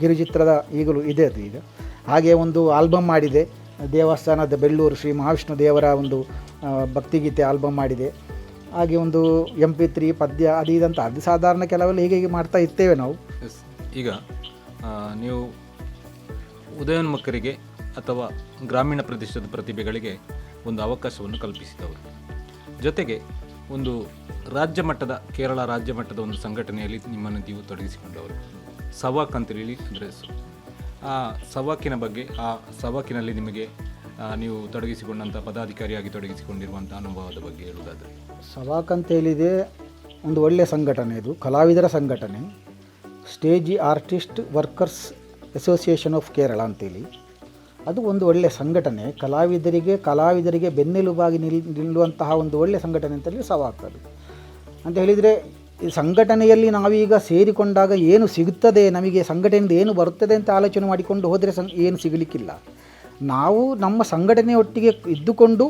[SPEAKER 2] ಕಿರುಚಿತ್ರದ ಈಗಲೂ ಇದೆ ಅದು ಈಗ. ಹಾಗೆ ಒಂದು ಆಲ್ಬಮ್ ಮಾಡಿದೆ. ದೇವಸ್ಥಾನದ ಬೆಳ್ಳೂರು ಶ್ರೀ ಮಹಾವಿಷ್ಣು ದೇವರ ಒಂದು ಭಕ್ತಿಗೀತೆ ಆಲ್ಬಮ್ ಮಾಡಿದೆ. ಹಾಗೆ ಒಂದು ಎಂ ಪಿ ತ್ರೀ ಪದ್ಯ ಅದು ಇದಂತ. ಅದು ಸಾಧಾರಣ ಕೆಲವೆಲ್ಲ ಹೀಗೆ ಹೀಗೆ ಮಾಡ್ತಾ ಇರ್ತೇವೆ ನಾವು.
[SPEAKER 1] ಈಗ ನೀವು ಉದಯೋನ್ಮುಖರಿಗೆ ಅಥವಾ ಗ್ರಾಮೀಣ ಪ್ರದೇಶದ ಪ್ರತಿಭೆಗಳಿಗೆ ಒಂದು ಅವಕಾಶವನ್ನು ಕಲ್ಪಿಸಿದವರು. ಜೊತೆಗೆ ಒಂದು ರಾಜ್ಯ ಮಟ್ಟದ, ಕೇರಳ ರಾಜ್ಯ ಮಟ್ಟದ ಒಂದು ಸಂಘಟನೆಯಲ್ಲಿ ನಿಮ್ಮನ್ನು ನೀವು ತೊಡಗಿಸಿಕೊಂಡವರು. ಸವಾಕ್ ಅಂತೇಳಿ ಅಂದರೆ ಆ ಸವಾಕಿನ ಬಗ್ಗೆ, ಆ ಸವಾಕಿನಲ್ಲಿ ನಿಮಗೆ ನೀವು ತೊಡಗಿಸಿಕೊಂಡಂಥ ಪದಾಧಿಕಾರಿಯಾಗಿ ತೊಡಗಿಸಿಕೊಂಡಿರುವಂಥ ಅನುಭವದ ಬಗ್ಗೆ ಹೇಳುವುದಾದರೆ.
[SPEAKER 2] ಸವಾಕ್ ಅಂತ ಹೇಳಿದೆ ಒಂದು ಒಳ್ಳೆಯ ಸಂಘಟನೆ ಇದು, ಕಲಾವಿದರ ಸಂಘಟನೆ. Stage artist workers association of Kerala ಅಂತೇಳಿ ಅದು ಒಂದು ಒಳ್ಳೆಯ ಸಂಘಟನೆ. ಕಲಾವಿದರಿಗೆ ಕಲಾವಿದರಿಗೆ ಬೆನ್ನೆಲುಬಾಗಿ ನಿಲ್, ನಿಲ್ಲುವಂತಹ ಒಂದು ಒಳ್ಳೆಯ ಸಂಘಟನೆ ಅಂತೇಳಿ ಸವಾಕ್ ಅದು ಅಂತ ಹೇಳಿದರೆ, ಈ ಸಂಘಟನೆಯಲ್ಲಿ ನಾವೀಗ ಸೇರಿಕೊಂಡಾಗ ಏನು ಸಿಗುತ್ತದೆ, ನಮಗೆ ಸಂಘಟನೆಯಿಂದ ಏನು ಬರುತ್ತದೆ ಅಂತ ಆಲೋಚನೆ ಮಾಡಿಕೊಂಡು ಹೋದರೆ ಸಂ, ಏನು ಸಿಗಲಿಕ್ಕಿಲ್ಲ. ನಾವು ನಮ್ಮ ಸಂಘಟನೆಯೊಟ್ಟಿಗೆ ಇದ್ದುಕೊಂಡು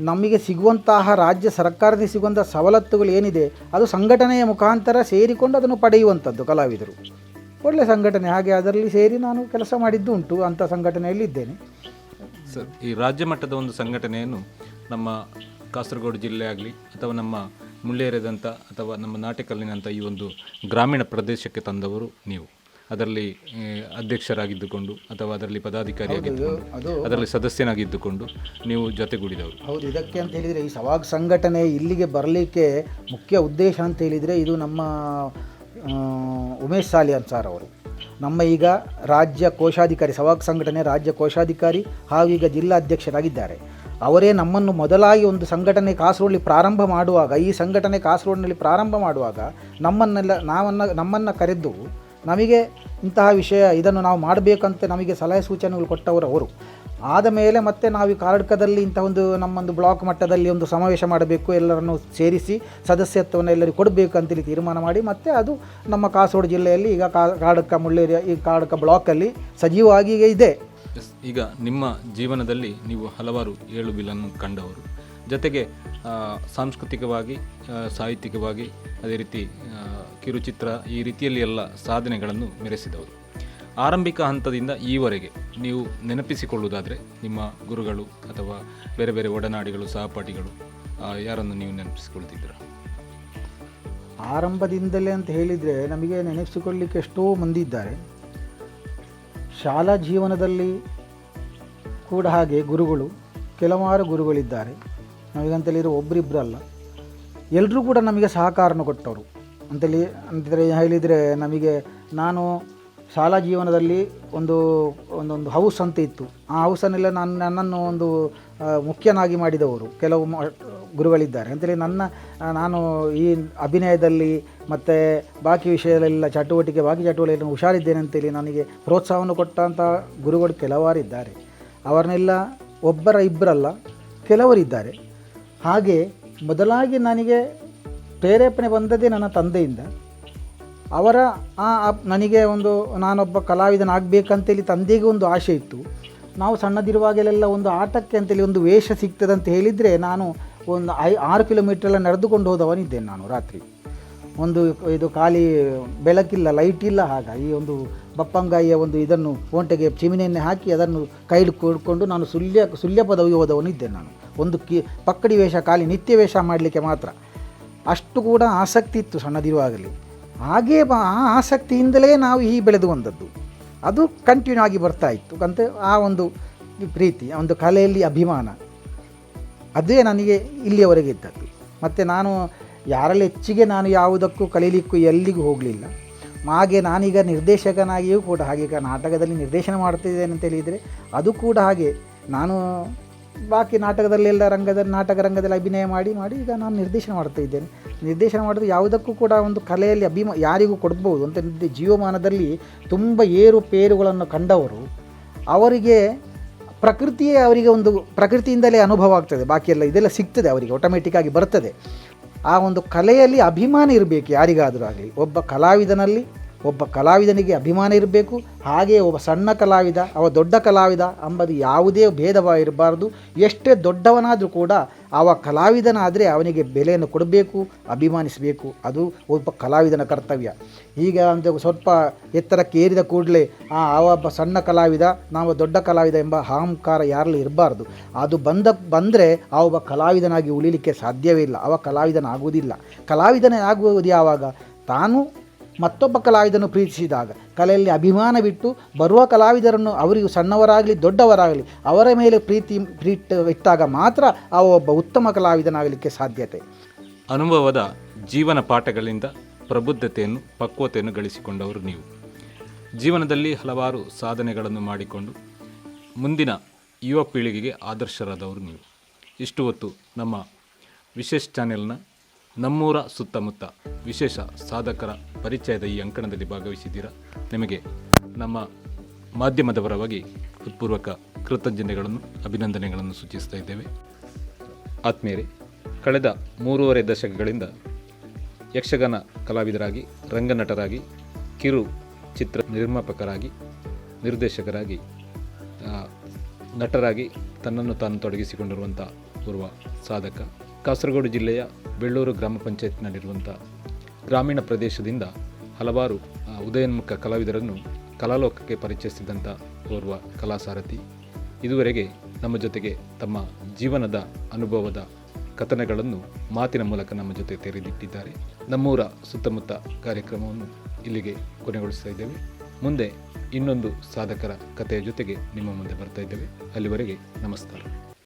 [SPEAKER 2] ನಮಗೆ ಸಿಗುವಂತಹ ರಾಜ್ಯ ಸರ್ಕಾರದಿಂದ ಸಿಗುವಂಥ ಸವಲತ್ತುಗಳು ಏನಿದೆ, ಅದು ಸಂಘಟನೆಯ ಮುಖಾಂತರ ಸೇರಿಕೊಂಡು ಅದನ್ನು ಪಡೆಯುವಂಥದ್ದು ಕಲಾವಿದರು. ಒಳ್ಳೆಯ ಸಂಘಟನೆ ಹಾಗೆ ಅದರಲ್ಲಿ ಸೇರಿ ನಾನು ಕೆಲಸ ಮಾಡಿದ್ದು ಉಂಟು ಅಂತ ಸಂಘಟನೆಯಲ್ಲಿ ಇದ್ದೇನೆ.
[SPEAKER 1] ಸರ್ ಈ ರಾಜ್ಯ ಮಟ್ಟದ ಒಂದು ಸಂಘಟನೆಯನ್ನು ನಮ್ಮ ಕಾಸರಗೋಡು ಜಿಲ್ಲೆ ಆಗಲಿ ಅಥವಾ ನಮ್ಮ ಮುಳ್ಳೇರಿದಂಥ ಅಥವಾ ನಮ್ಮ ನಾಟಕಲ್ಲಿನಂಥ ಈ ಒಂದು ಗ್ರಾಮೀಣ ಪ್ರದೇಶಕ್ಕೆ ತಂದವರು ನೀವು. ಅದರಲ್ಲಿ ಅಧ್ಯಕ್ಷರಾಗಿದ್ದುಕೊಂಡು ಅಥವಾ ಅದರಲ್ಲಿ ಪದಾಧಿಕಾರಿಯಾಗಿದ್ದುಕೊಂಡು
[SPEAKER 2] ಅದು
[SPEAKER 1] ಅದರಲ್ಲಿ ಸದಸ್ಯನಾಗಿದ್ದುಕೊಂಡು ನೀವು ಜೊತೆಗೂಡಿದವರು.
[SPEAKER 2] ಹೌದು ಇದಕ್ಕೆ ಅಂತ ಹೇಳಿದರೆ ಈ ಸವಾಗ್ ಸಂಘಟನೆ ಇಲ್ಲಿಗೆ ಬರಲಿಕ್ಕೆ ಮುಖ್ಯ ಉದ್ದೇಶ ಅಂತ ಹೇಳಿದರೆ ಇದು ನಮ್ಮ ಉಮೇಶ್ ಸಾಲಿ ಅನ್ಸಾರ್ ಅವರು. ನಮ್ಮ ಈಗ ರಾಜ್ಯ ಕೋಶಾಧಿಕಾರಿ, ಸವಾಗ್ ಸಂಘಟನೆ ರಾಜ್ಯ ಕೋಶಾಧಿಕಾರಿ ಹಾಗೂ ಈಗ ಜಿಲ್ಲಾಧ್ಯಕ್ಷರಾಗಿದ್ದಾರೆ ಅವರೇ ನಮ್ಮನ್ನು ಮೊದಲಾಗಿ ಒಂದು ಸಂಘಟನೆ ಕಾಸರಗೋಡಲ್ಲಿ ಪ್ರಾರಂಭ ಮಾಡುವಾಗ, ಈ ಸಂಘಟನೆ ಕಾಸರಗೋಡಿನಲ್ಲಿ ಪ್ರಾರಂಭ ಮಾಡುವಾಗ ನಮ್ಮನ್ನೆಲ್ಲ, ನಾವನ್ನು, ನಮ್ಮನ್ನು ಕರೆದು ನಮಗೆ ಇಂತಹ ವಿಷಯ ಇದನ್ನು ನಾವು ಮಾಡಬೇಕಂತ ನಮಗೆ ಸಲಹೆ ಸೂಚನೆಗಳು ಕೊಟ್ಟವರು ಅವರು. ಆದ ಮೇಲೆ ಮತ್ತೆ ನಾವು ಈ ಕಾರ್ಡ್ಕದಲ್ಲಿ ಇಂಥ ಒಂದು ನಮ್ಮೊಂದು ಬ್ಲಾಕ್ ಮಟ್ಟದಲ್ಲಿ ಒಂದು ಸಮಾವೇಶ ಮಾಡಬೇಕು, ಎಲ್ಲರನ್ನು ಸೇರಿಸಿ ಸದಸ್ಯತ್ವವನ್ನು ಎಲ್ಲರಿಗೂ ಕೊಡಬೇಕು ಅಂತೇಳಿ ತೀರ್ಮಾನ ಮಾಡಿ, ಮತ್ತೆ ಅದು ನಮ್ಮ ಕಾಸರಗೋಡು ಜಿಲ್ಲೆಯಲ್ಲಿ ಈಗ ಕಾ ಕಾಡಕ ಮುಳ್ಳೇರಿಯ, ಈ ಕಾಡಕ ಬ್ಲಾಕಲ್ಲಿ ಸಜೀವವಾಗಿ ಇದೆ.
[SPEAKER 1] ಈಗ ನಿಮ್ಮ ಜೀವನದಲ್ಲಿ ನೀವು ಹಲವಾರು ಏಳು ಬಿಲನ್ನು ಕಂಡವರು. ಜೊತೆಗೆ ಸಾಂಸ್ಕೃತಿಕವಾಗಿ ಸಾಹಿತ್ಯಿಕವಾಗಿ ಅದೇ ರೀತಿ ಕಿರುಚಿತ್ರ ಈ ರೀತಿಯಲ್ಲಿ ಎಲ್ಲ ಸಾಧನೆಗಳನ್ನು ಮೆರೆಸಿದವರು. ಆರಂಭಿಕ ಹಂತದಿಂದ ಈವರೆಗೆ ನೀವು ನೆನಪಿಸಿಕೊಳ್ಳುವುದಾದರೆ ನಿಮ್ಮ ಗುರುಗಳು ಅಥವಾ ಬೇರೆ ಬೇರೆ ಒಡನಾಡಿಗಳು, ಸಹಪಾಠಿಗಳು ಯಾರನ್ನು ನೀವು ನೆನಪಿಸಿಕೊಳ್ತಿದ್ದೀರಾ?
[SPEAKER 2] ಆರಂಭದಿಂದಲೇ ಅಂತ ಹೇಳಿದರೆ ನಮಗೆ ನೆನಪಿಸಿಕೊಳ್ಳಲಿಕ್ಕೆ ಎಷ್ಟೋ ಮಂದಿ ಇದ್ದಾರೆ. ಶಾಲಾ ಜೀವನದಲ್ಲಿ ಕೂಡ ಹಾಗೆ ಗುರುಗಳು, ಕೆಲವಾರು ಗುರುಗಳಿದ್ದಾರೆ. ನಮಗಂತೇಳಿದರೆ ಒಬ್ಬರಿಬ್ಬರಲ್ಲ ಎಲ್ಲರೂ ಕೂಡ ನಮಗೆ ಸಹಕಾರನ ಕೊಟ್ಟವರು. ಅಂತೇಳಿ, ಅಂತಂದರೆ ಹೇಳಿದರೆ ನಮಗೆ ನಾನು ಶಾಲಾ ಜೀವನದಲ್ಲಿ ಒಂದು, ಒಂದೊಂದು ಹೌಸ್ ಅಂತ ಇತ್ತು. ಆ ಹೌಸನ್ನೆಲ್ಲ ನಾನು, ನನ್ನನ್ನು ಒಂದು ಮುಖ್ಯನಾಗಿ ಮಾಡಿದವರು. ಕೆಲವು ಗುರುಗಳಿದ್ದಾರೆ. ಅಂತೇಳಿ ನನ್ನ, ನಾನು ಈ ಅಭಿನಯದಲ್ಲಿ ಮತ್ತು ಬಾಕಿ ವಿಷಯದಲ್ಲೆಲ್ಲ ಚಟುವಟಿಕೆ, ಬಾಕಿ ಚಟುವಟಿಕೆ ಹುಷಾರಿದ್ದೇನೆ ಅಂತೇಳಿ ನನಗೆ ಪ್ರೋತ್ಸಾಹವನ್ನು ಕೊಟ್ಟಂಥ ಗುರುಗಳು ಕೆಲವಾರಿದ್ದಾರೆ ಅವರನ್ನೆಲ್ಲ ಒಬ್ಬರ ಇಬ್ಬರಲ್ಲ ಕೆಲವರಿದ್ದಾರೆ ಹಾಗೆ ಮೊದಲಾಗಿ ನನಗೆ ಪ್ರೇರೇಪಣೆ ಬಂದದ್ದೇ ನನ್ನ ತಂದೆಯಿಂದ. ಅವರ, ಆ ನನಗೆ ಒಂದು, ನಾನೊಬ್ಬ ಕಲಾವಿದನಾಗಬೇಕಂತೇಳಿ ತಂದೆಗೆ ಒಂದು ಆಸೆ ಇತ್ತು. ನಾವು ಸಣ್ಣದಿರುವಾಗಲೆಲ್ಲ ಒಂದು ಆಟಕ್ಕೆ ಅಂತೇಳಿ ಒಂದು ವೇಷ ಸಿಗ್ತದೆ ಅಂತ ಹೇಳಿದರೆ ನಾನು ಒಂದು ಐ, ಆರು ಕಿಲೋಮೀಟ್ರೆಲ್ಲ ನಡೆದುಕೊಂಡು ಹೋದವನಿದ್ದೇನೆ ನಾನು ರಾತ್ರಿ. ಒಂದು ಇದು ಖಾಲಿ ಬೆಳಕಿಲ್ಲ ಲೈಟ್ ಇಲ್ಲ ಹಾಗಾಗಿ ಒಂದು ಬಪ್ಪಂಗಾಯಿಯ ಒಂದು ಇದನ್ನು ಕೋಂಟೆಗೆ ಚಿಮಿನೆಯನ್ನೇ ಹಾಕಿ ಅದನ್ನು ಕೈಲಿ ಕೂಡ್ಕೊಂಡು ನಾನು ಸುಳ್ಯ ಸುಳ್ಯ ಪದವಿ ಹೋದವನಿದ್ದೇನೆ ನಾನು. ಒಂದು ಕಿ, ಪಕ್ಕಡಿ ವೇಷ, ಖಾಲಿ ನಿತ್ಯ ವೇಷ ಮಾಡಲಿಕ್ಕೆ ಮಾತ್ರ. ಅಷ್ಟು ಕೂಡ ಆಸಕ್ತಿ ಇತ್ತು ಸಣ್ಣದಿರುವಾಗಲೇ. ಹಾಗೇ ಆ ಆಸಕ್ತಿಯಿಂದಲೇ ನಾವು ಈ ಬೆಳೆದು ಬಂದದ್ದು. ಅದು ಕಂಟಿನ್ಯೂ ಆಗಿ ಬರ್ತಾ ಇತ್ತು. ಅಂತ ಆ ಒಂದು ಪ್ರೀತಿ ಒಂದು ಕಲೆಯಲ್ಲಿ ಅಭಿಮಾನ, ಅದೇ ನನಗೆ ಇಲ್ಲಿಯವರೆಗೆ ಇದ್ದದ್ದು. ಮತ್ತು ನಾನು ಯಾರಲ್ಲಿ ಹೆಚ್ಚಿಗೆ ನಾನು ಯಾವುದಕ್ಕೂ ಕಲೀಲಿಕ್ಕೂ ಎಲ್ಲಿಗೂ ಹೋಗಲಿಲ್ಲ. ಹಾಗೆ ನಾನೀಗ ನಿರ್ದೇಶಕನಾಗಿಯೂ ಕೂಡ ಹಾಗೆ ಈಗ ನಾಟಕದಲ್ಲಿ ನಿರ್ದೇಶನ ಮಾಡ್ತಿದ್ದೇನೆ ಅಂತ ಹೇಳಿದರೆ ಅದು ಕೂಡ ಹಾಗೆ. ನಾನು ಬಾಕಿ ನಾಟಕದಲ್ಲೆಲ್ಲ ರಂಗದಲ್ಲಿ ನಾಟಕ ರಂಗದಲ್ಲಿ ಅಭಿನಯ ಮಾಡಿ ಮಾಡಿ ಈಗ ನಾನು ನಿರ್ದೇಶನ ಮಾಡ್ತಾ ಇದ್ದೇನೆ. ನಿರ್ದೇಶನ ಮಾಡೋದು ಯಾವುದಕ್ಕೂ ಕೂಡ ಒಂದು ಕಲೆಯಲ್ಲಿ ಅಭಿಮ, ಯಾರಿಗೂ ಕೊಡ್ಬೋದು ಅಂತ ಜೀವಮಾನದಲ್ಲಿ ತುಂಬ ಏರುಪೇರುಗಳನ್ನು ಕಂಡವರು, ಅವರಿಗೆ ಪ್ರಕೃತಿಯೇ ಅವರಿಗೆ ಒಂದು ಪ್ರಕೃತಿಯಿಂದಲೇ ಅನುಭವ ಆಗ್ತದೆ. ಎಲ್ಲ ಇದೆಲ್ಲ ಸಿಗ್ತದೆ ಅವರಿಗೆ ಆಟೋಮೆಟಿಕ್ಕಾಗಿ ಬರ್ತದೆ. ಆ ಒಂದು ಕಲೆಯಲ್ಲಿ ಅಭಿಮಾನ ಇರಬೇಕು ಯಾರಿಗಾದರೂ ಆಗಲಿ. ಒಬ್ಬ ಕಲಾವಿದನಲ್ಲಿ ಒಬ್ಬ ಕಲಾವಿದನಿಗೆ ಅಭಿಮಾನ ಇರಬೇಕು ಹಾಗೆ ಒಬ್ಬ ಸಣ್ಣ ಕಲಾವಿದ ಅವ ದೊಡ್ಡ ಕಲಾವಿದ ಅಂಬದು ಯಾವುದೇ ಭೇದಭಾವ ಇರಬಾರ್ದು ಎಷ್ಟೇ ದೊಡ್ಡವನಾದರೂ ಕೂಡ ಅವ ಕಲಾವಿದನಾದರೆ ಅವನಿಗೆ ಬೆಲೆಯನ್ನು ಕೊಡಬೇಕು, ಅಭಿಮಾನಿಸಬೇಕು. ಅದು ಒಬ್ಬ ಕಲಾವಿದನ ಕರ್ತವ್ಯ. ಈಗ ಒಂದು ಸ್ವಲ್ಪ ಎತ್ತರಕ್ಕೆ ಏರಿದ ಕೂಡಲೇ, ಆ ಆ ಒಬ್ಬ ಸಣ್ಣ ಕಲಾವಿದ, ನಾವು ದೊಡ್ಡ ಕಲಾವಿದ ಎಂಬ ಅಹಂಕಾರ ಯಾರಲ್ಲಿ ಇರಬಾರ್ದು. ಅದು ಬಂದ, ಬಂದರೆ ಆ ಒಬ್ಬ ಕಲಾವಿದನಾಗಿ ಉಳಿಲಿಕ್ಕೆ ಸಾಧ್ಯವೇ ಇಲ್ಲ. ಅವ ಕಲಾವಿದನಾಗುವುದಿಲ್ಲ. ಕಲಾವಿದನೇ ಆಗುವುದು ಯಾವಾಗ? ತಾನು ಮತ್ತೊಬ್ಬ ಕಲಾವಿದನು ಪ್ರೀತಿಸಿದಾಗ ಕಲೆಯಲ್ಲಿ ಅಭಿಮಾನ ಬಿಟ್ಟು ಬರುವ ಕಲಾವಿದರನ್ನು ಅವರಿಗೂ ಸಣ್ಣವರಾಗಲಿ ದೊಡ್ಡವರಾಗಲಿ ಅವರ ಮೇಲೆ ಪ್ರೀತಿ ಪ್ರೀಟ್ ಇಟ್ಟಾಗ ಮಾತ್ರ ಆ ಒಬ್ಬ ಉತ್ತಮ ಕಲಾವಿದನಾಗಲಿಕ್ಕೆ ಸಾಧ್ಯತೆ.
[SPEAKER 1] ಅನುಭವದ ಜೀವನ ಪಾಠಗಳಿಂದ ಪ್ರಬುದ್ಧತೆಯನ್ನು, ಪಕ್ವತೆಯನ್ನು ಗಳಿಸಿಕೊಂಡವರು ನೀವು. ಜೀವನದಲ್ಲಿ ಹಲವಾರು ಸಾಧನೆಗಳನ್ನು ಮಾಡಿಕೊಂಡು ಮುಂದಿನ ಯುವ ಪೀಳಿಗೆಗೆ ಆದರ್ಶರಾದವರು ನೀವು. ಇಷ್ಟು ಹೊತ್ತು ನಮ್ಮ ವಿಶೇಷ ಚಾನೆಲ್ನ ನಮ್ಮೂರ ಸುತ್ತಮುತ್ತ ವಿಶೇಷ ಸಾಧಕರ ಪರಿಚಯದ ಈ ಅಂಕಣದಲ್ಲಿ ಭಾಗವಹಿಸಿದ್ದೀರಾ? ನಿಮಗೆ ನಮ್ಮ ಮಾಧ್ಯಮದ ಪರವಾಗಿ ಹೃತ್ಪೂರ್ವಕ ಕೃತಜ್ಞತೆಗಳನ್ನು, ಅಭಿನಂದನೆಗಳನ್ನು ಸೂಚಿಸ್ತಾ ಇದ್ದೇವೆ. ಆತ್ಮೀಯರೇ, ಕಳೆದ ಮೂರುವರೆ ದಶಕಗಳಿಂದ ಯಕ್ಷಗಾನ ಕಲಾವಿದರಾಗಿ, ರಂಗನಟರಾಗಿ, ಕಿರು ಚಿತ್ರ ನಿರ್ಮಾಪಕರಾಗಿ, ನಿರ್ದೇಶಕರಾಗಿ ನಟರಾಗಿ ತನ್ನನ್ನು ತಾನು ತೊಡಗಿಸಿಕೊಂಡಿರುವಂಥ ಪೂರ್ವ ಸಾಧಕ. ಕಾಸರಗೋಡು ಜಿಲ್ಲೆಯ ಬೆಳ್ಳೂರು ಗ್ರಾಮ ಪಂಚಾಯತ್ನಲ್ಲಿರುವಂಥ ಗ್ರಾಮೀಣ ಪ್ರದೇಶದಿಂದ ಹಲವಾರು ಉದಯೋನ್ಮುಖ ಕಲಾವಿದರನ್ನು ಕಲಾಲೋಕಕ್ಕೆ ಪರಿಚಯಿಸಿದಂಥ ಓರ್ವ ಕಲಾಸಾರಥಿ ಇದುವರೆಗೆ ನಮ್ಮ ಜೊತೆಗೆ ತಮ್ಮ ಜೀವನದ ಅನುಭವದ ಕಥನಗಳನ್ನು ಮಾತಿನ ಮೂಲಕ ನಮ್ಮ ಜೊತೆ ತೆರೆದಿಟ್ಟಿದ್ದಾರೆ. ನಮ್ಮೂರ ಸುತ್ತಮುತ್ತ ಕಾರ್ಯಕ್ರಮವನ್ನು ಇಲ್ಲಿಗೆ ಕೊನೆಗೊಳಿಸ್ತಾ ಇದ್ದೇವೆ. ಮುಂದೆ ಇನ್ನೊಂದು ಸಾಧಕರ ಕಥೆಯ ಜೊತೆಗೆ ನಿಮ್ಮ ಮುಂದೆ ಬರ್ತಾ ಇದ್ದೇವೆ. ಅಲ್ಲಿವರೆಗೆ ನಮಸ್ಕಾರ.